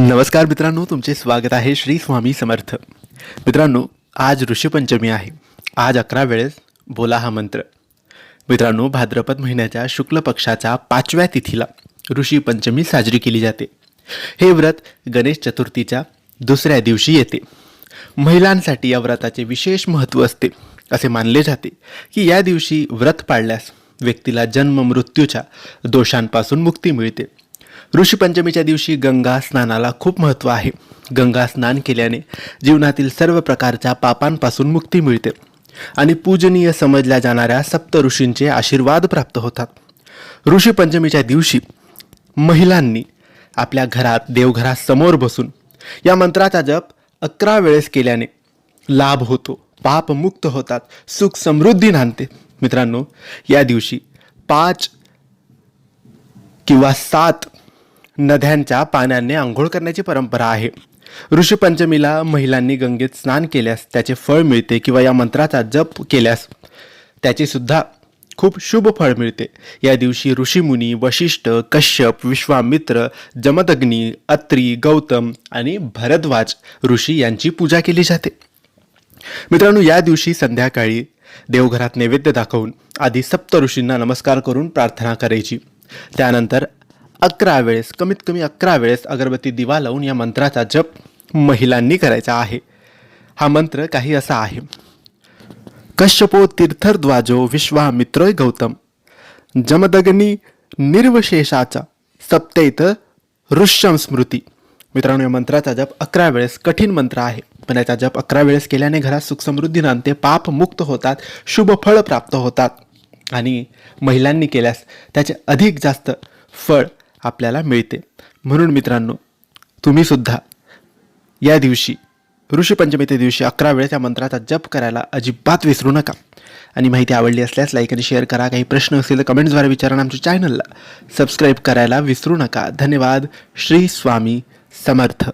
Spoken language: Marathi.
नमस्कार मित्रांनो तुमचे स्वागत आहे श्री स्वामी समर्थ. मित्रांनो आज ऋषीपंचमी आहे. आज अकरा वेळेस बोला हा मंत्र. मित्रांनो भाद्रपद महिन्याच्या शुक्ल पक्षाच्या पाचव्या तिथीला ऋषीपंचमी साजरी केली जाते. हे व्रत गणेश चतुर्थीच्या दुसऱ्या दिवशी येते. महिलांसाठी या व्रताचे विशेष महत्त्व असते. असे मानले जाते की या दिवशी व्रत पाळल्यास व्यक्तीला जन्म मृत्यूच्या दोषांपासून मुक्ती मिळते. ऋषीपंचमीच्या दिवशी गंगा स्नानाला खूप महत्त्व आहे. गंगा स्नान केल्याने जीवनातील सर्व प्रकारच्या पापांपासून मुक्ती मिळते आणि पूजनीय समजल्या जाणाऱ्या सप्त ऋषींचे आशीर्वाद प्राप्त होतात. ऋषीपंचमीच्या दिवशी महिलांनी आपल्या घरात देवघरासमोर बसून या मंत्राचा जप अकरा वेळेस केल्याने लाभ होतो पाप मुक्त होतात सुख समृद्धी नांदते. मित्रांनो या दिवशी पाच किंवा सात नद्यांच्या पाण्याने आंघोळ करण्याची परंपरा आहे. ऋषीपंचमीला महिलांनी गंगेत स्नान केल्यास त्याचे फळ मिळते किंवा या मंत्राचा जप केल्यास त्याचे सुद्धा खूप शुभ फळ मिळते. या दिवशी ऋषीमुनी वशिष्ठ कश्यप विश्वामित्र जमदग्नी अत्री गौतम आणि भरद्वाज ऋषी यांची पूजा केली जाते. मित्रांनो या दिवशी संध्याकाळी देवघरात नैवेद्य दाखवून आधी सप्त ऋषींना नमस्कार करून प्रार्थना करायची. त्यानंतर अकरा वेळेस कमीत कमी अकरा वेळेस अगरबत्ती दिवा लावून या मंत्राचा जप महिलांनी करायचा आहे. हा मंत्र काही असा आहे. कश्यपो तीर्थरद्वाजो विश्वामित्रोय गौतम. जमदग्नी निर्वशेषाचा सप्तैत ऋष्यम स्मृती. मित्रांनो या मंत्राचा जप अकरा वेळेस कठीण मंत्र आहे. पण याचा जप अकरा वेळेस केल्याने घरात सुखसमृद्धी नांदते पाप मुक्त होतात शुभ फळ प्राप्त होतात. आणि महिलांनी केल्यास त्याचे अधिक जास्त फळ आपल्याला मिळते. म्हणून मित्रांनो तुम्ही सुद्धा या दिवशी ऋषीपंचमीच्या दिवशी अकरा वेळेस या मंत्राचा जप करायला अजिबात विसरू नका. आणि माहिती आवडली असल्यास लाईक आणि शेअर करा. काही प्रश्न असतील तर कमेंट्सद्वारे विचारा आमच्या चॅनलला सबस्क्राईब करायला विसरू नका. धन्यवाद. श्री स्वामी समर्थ.